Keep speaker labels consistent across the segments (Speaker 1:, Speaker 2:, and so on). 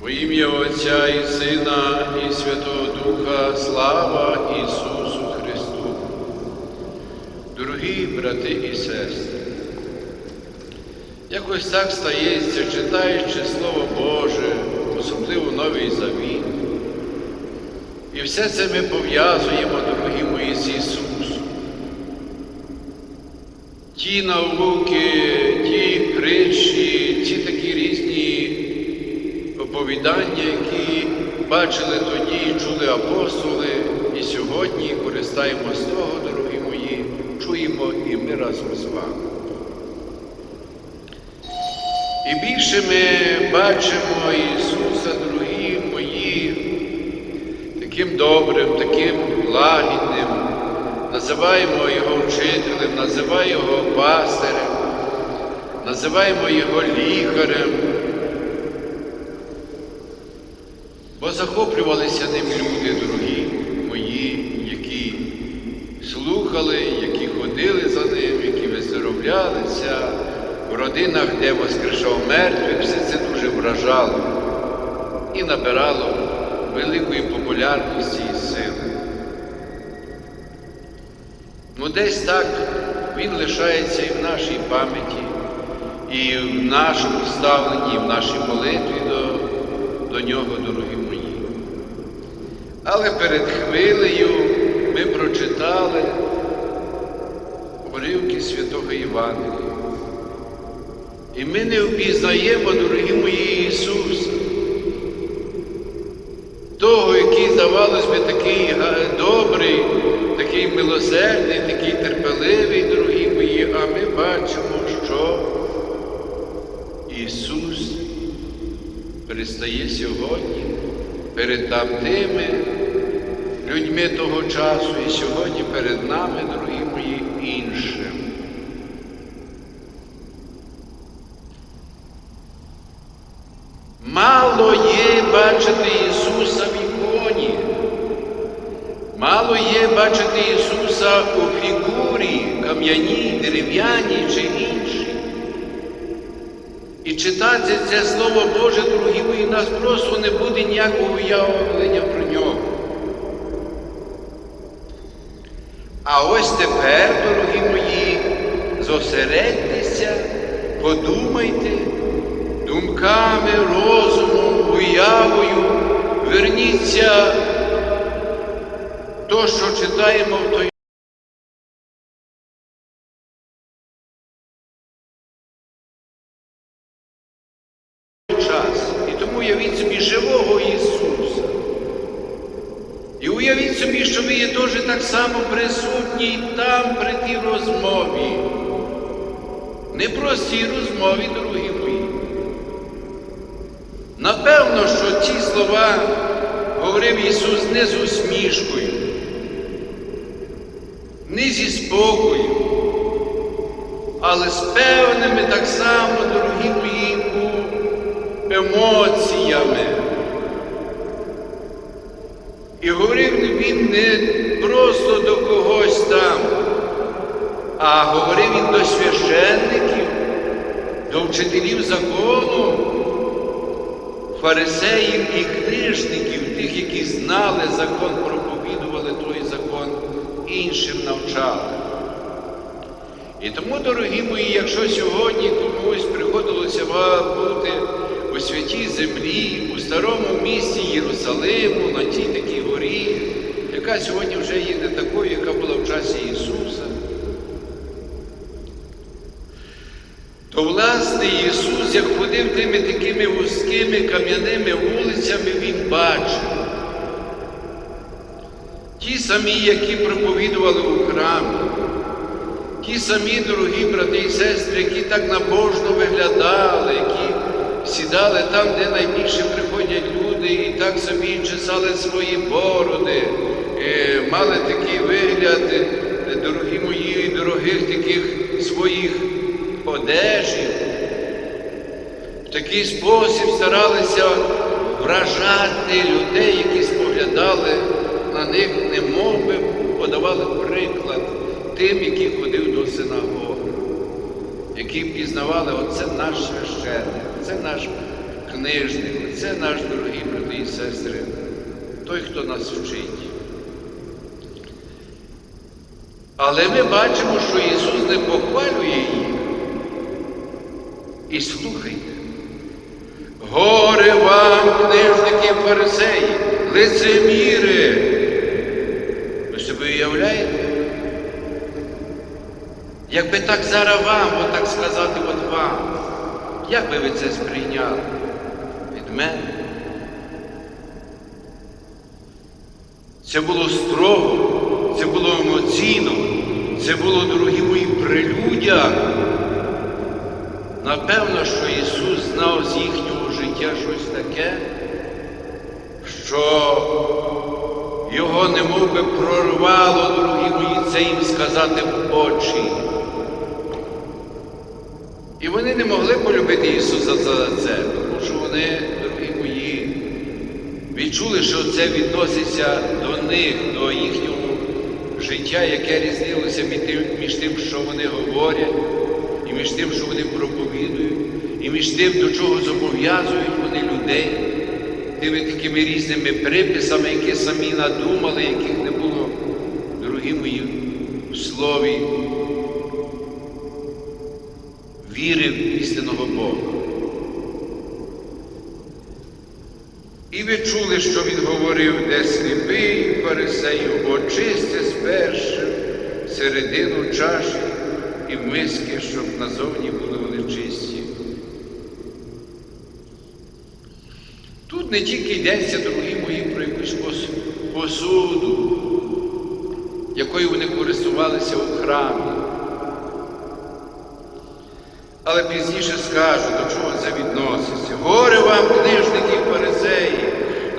Speaker 1: Во ім'я Отця і Сина, і Святого Духа, слава Ісусу Христу. Дорогі брати і сестри, якось так стається, читаючи Слово Боже, особливо Новий Завіт. І все це ми пов'язуємо, дорогі мої, з Ісусом. Ті науки, ті притчі, ті такі різні оповідання, які бачили тоді, чули апостоли, і сьогодні користаємо з того, дорогі мої, чуємо і ми разом з вами. І більше ми бачимо Ісуса, дорогі мої, таким добрим, таким лагідним, називаємо Його вчителем, називаємо Його пастирем, називаємо Його лікарем. Бо захоплювалися ним люди, дорогі мої, які слухали, які ходили за ним, які виздоровлялися в родинах, де воскрешав мертвих, все це дуже вражало і набирало великої популярності і сили. Ну, десь так він лишається і в нашій пам'яті, і в нашому ставленні, і в нашій молитві до, до нього, дорогі. Але перед хвилею ми прочитали уривки Святого Євангелія. І ми не впізнаємо, дорогі мої, Ісуса, того, який, здавалось би, такий добрий, такий милосердний, такий терпеливий, дорогі мої, а ми бачимо, що Ісус перестає сьогодні перед там тими людьми того часу і сьогодні перед нами, дорогі мої, іншим. Мало є бачити Ісуса в іконі, мало є бачити Ісуса у фігурі, кам'яній, дерев'яній чи іншій. І читати це Слово Боже, дорогі мої, нас просто не буде ніякого уявлення про нього. А ось тепер, дорогі мої, зосередьтеся, подумайте думками, розумом, уявою, верніться то, що читаємо в той. час. І тому уявіть собі живого Ісуса. І уявіть собі, що ви є теж так само присутні там при тій розмові. Непростій розмові, дорогі мої. Напевно, що ці слова говорив Ісус не з усмішкою, не зі спокою, але з певними так само, дорогі мої, емоціями. І говорив він не просто до когось там, а говорив він до священників, до вчителів закону, фарисеїв і книжників, тих, які знали закон, проповідували той закон, іншим навчали. І тому, дорогі мої, якщо сьогодні комусь приходилося бути у святій землі, у старому місті Єрусалиму, на тій такій горі, яка сьогодні вже є не такою, яка була в часі Ісуса, то власне Ісус, як ходив тими такими вузькими кам'яними вулицями, Він бачив. Ті самі, які проповідували у храмі, ті самі дорогі брати і сестри, які так набожно виглядали, які сідали там, де найбільше приходять люди, і так собі чесали свої бороди, е, мали такий вигляд, е, дорогі мої, дорогих таких своїх одежів. В такий спосіб старалися вражати людей, які споглядали на них, немов би подавали приклад тим, які ходив до синагоги, які пізнавали, оце наш священник, це наш книжник, це наш дорогі брати і сестри, той, хто нас вчить. Але ми бачимо, що Ісус не похвалює їх. І слухайте. Горе вам, книжники фарисеї, лицеміри. Ви собі уявляєте? Якби так зараз вам, отак сказати от вам, як би ви це сприйняли мене? Це було строго, це було емоційно, це було, дорогі мої, прелюдя. Напевно, що Ісус знав з їхнього життя щось таке, що його немов би прорвало, дорогі мої, це їм сказати в очі. І вони не могли полюбити Ісуса за це, тому що вони, відчули, що це відноситься до них, до їхнього життя, яке різнилося між тим, що вони говорять, і між тим, що вони проповідують, і між тим, до чого зобов'язують вони людей, тими такими різними приписами, які самі надумали, яких не було, дорогі мої, в слові віри в істинного Бога. І ви чули, що він говорив, де сліпий фарисею, очисти спершу середину чаші і миски, щоб назовні були вони чисті. Тут не тільки йдеться, дорогі мої, про якусь посуду, якою вони користувалися у храмі. Але пізніше скажу, до чого це відноситься. Горе вам, книжники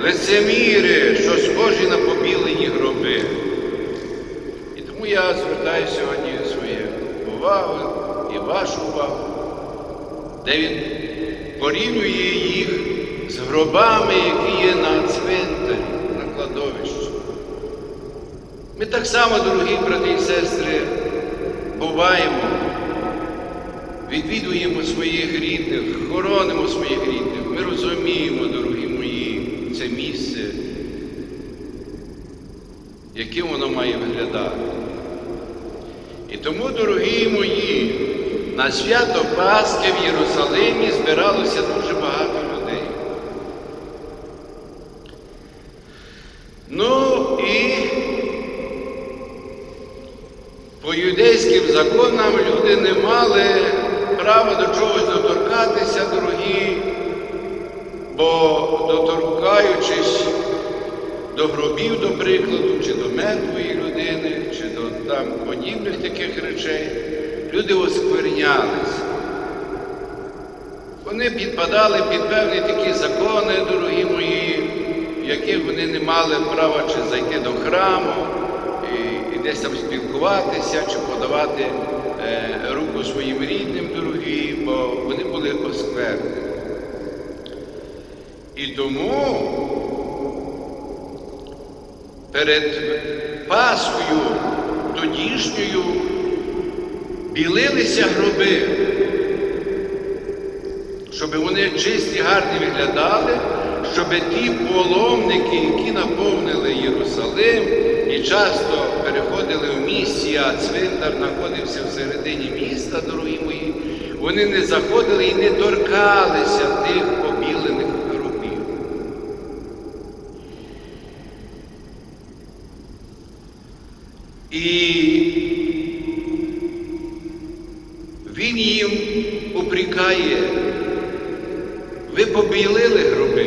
Speaker 1: лицеміри, що схожі на побілені гроби. І тому я звертаю сьогодні свою увагу і вашу увагу, де він порівнює їх з гробами, які є на цвинтарі, на кладовищі. Ми так само, дорогі брати і сестри, буваємо відвідуємо своїх рідних, хоронимо своїх рідних. Ми розуміємо, дорогі це місце, яким воно має виглядати. І тому, дорогі мої, на свято Пасхи в Єрусалимі збиралося дуже багато людей. Ну і по юдейським законам люди не мали права до чогось доторкатися, дорогі, бо доторкаючись до гробів, до прикладу, чи до мертвої людини, чи до там подібних таких речей, люди осквернялися. Вони підпадали під певні такі закони, дорогі мої, в яких вони не мали права чи зайти до храму, і, і десь там спілкуватися, чи подавати е, руку своїм рідним, дорогі, бо вони були осквернені. І тому перед Пасхою тодішньою білилися гроби, щоб вони чисті, гарні виглядали, щоб ті паломники, які наповнили Єрусалим і часто переходили в місті, а цвинтар знаходився всередині міста, дорогі мої, вони не заходили і не торкалися тих побілених гробів. І він їм упрікає, ви побілили гроби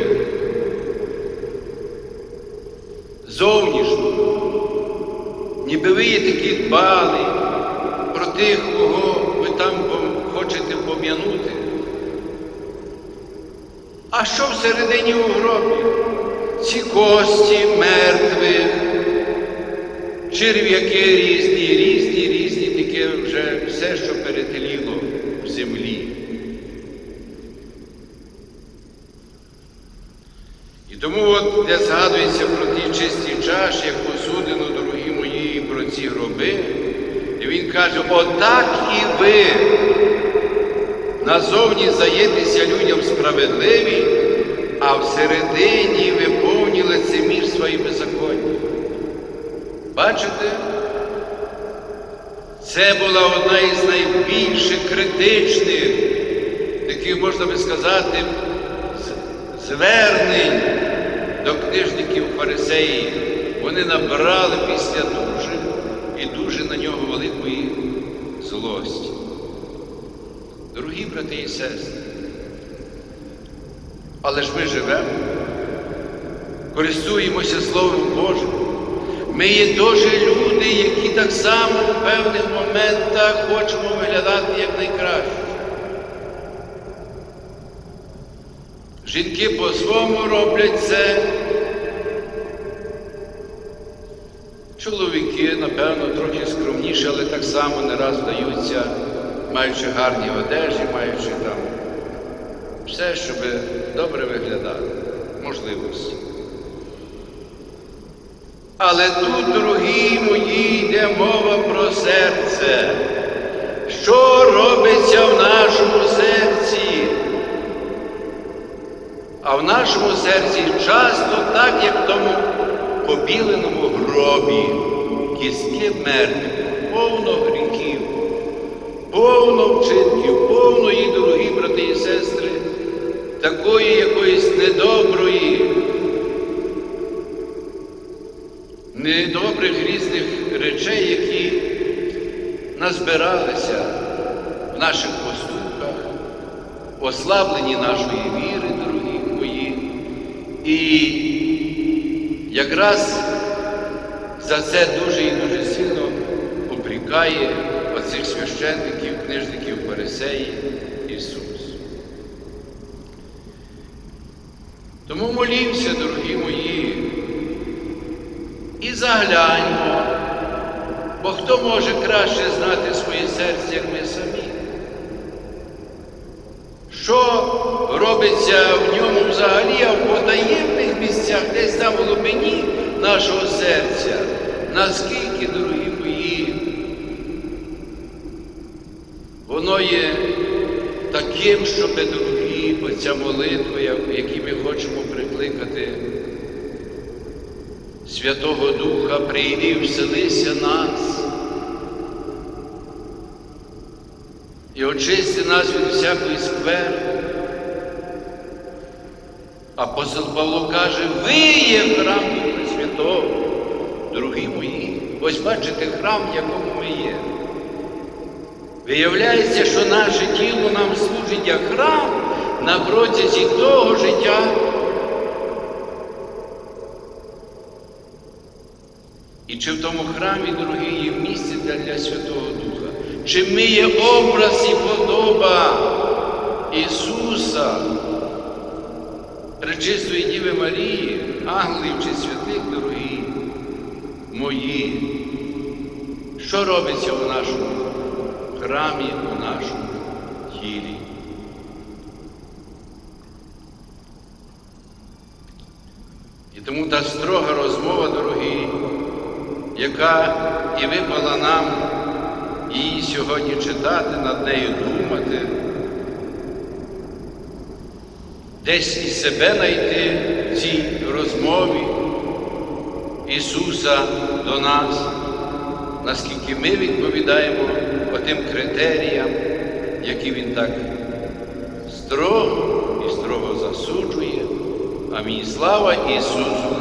Speaker 1: зовнішньо, ніби ви є такі дбали про тих, кого ви там хочете пом'янути. А що всередині у гробі? Ці кості мертвих, черв'яки різні, різні, різні, таке вже все, що перетеліло в землі. І тому, от, де згадується про ті чисті чаші, як посудину, дорогі мої, про ці гроби, і він каже, отак і ви назовні заєтеся людям справедливі, а всередині виповні лицемірства і беззаконня. Бачите? Це була одна із найбільших критичних, таких, можна би сказати, звернень до книжників фарисеїв. Вони набрали після дуже і дуже на нього великої злості. Дорогі брати і сестри, але ж ми живемо, користуємося Словом Божим. Ми є теж люди, які так само у певних моментах хочемо виглядати як найкраще. Жінки по-своєму роблять це. Чоловіки, напевно, трохи скромніші, але так само не раз вдаються, маючи гарні одежі, маючи там все, щоб добре виглядати, можливості. Але тут, дорогі мої, йде мова про серце. Що робиться в нашому серці? А в нашому серці часто так, як в тому побіленому гробі, кістки мертві, повно гріхів, повно вчинків, повно її, дорогі брати і сестри, такої якоїсь недоброї, недобрих різних речей, які назбиралися в наших поступках, ослаблені нашої віри, дорогі мої. І якраз за це дуже і дуже сильно упрікає оцих священників, книжників, фарисеїв Ісус. Тому молімося, дорогі мої, і загляньмо, бо хто може краще знати своє серце, як ми самі? Що робиться в ньому взагалі, а в потаємних місцях, десь там в глибині нашого серця, наскільки, дорогі мої, воно є таким, щоб, дорогі, оця молитва, як- в якій ми хочемо прикликати Святого Духа, прийди і вселися нас. І очисти нас від всякої скверни. Апостол Павло каже, ви є храм Святого, дорогі мої. Ось бачите храм, в якому ми є. Виявляється, що наше тіло нам служить як храм на протязі того життя. І чи в тому храмі, дорогі, є місце для, Святого Духа? Чи ми є образ і подоба Ісуса, Пречистої Діви Марії, ангелів чи святих, дорогі мої? Що робиться в нашому храмі, у нашому тілі? І тому та строга розмова, дорогі, яка і випала нам її сьогодні читати, над нею думати, десь і себе знайти в цій розмові Ісуса до нас, наскільки ми відповідаємо отим критеріям, які Він так строго і строго засуджує. Амінь. Слава Ісусу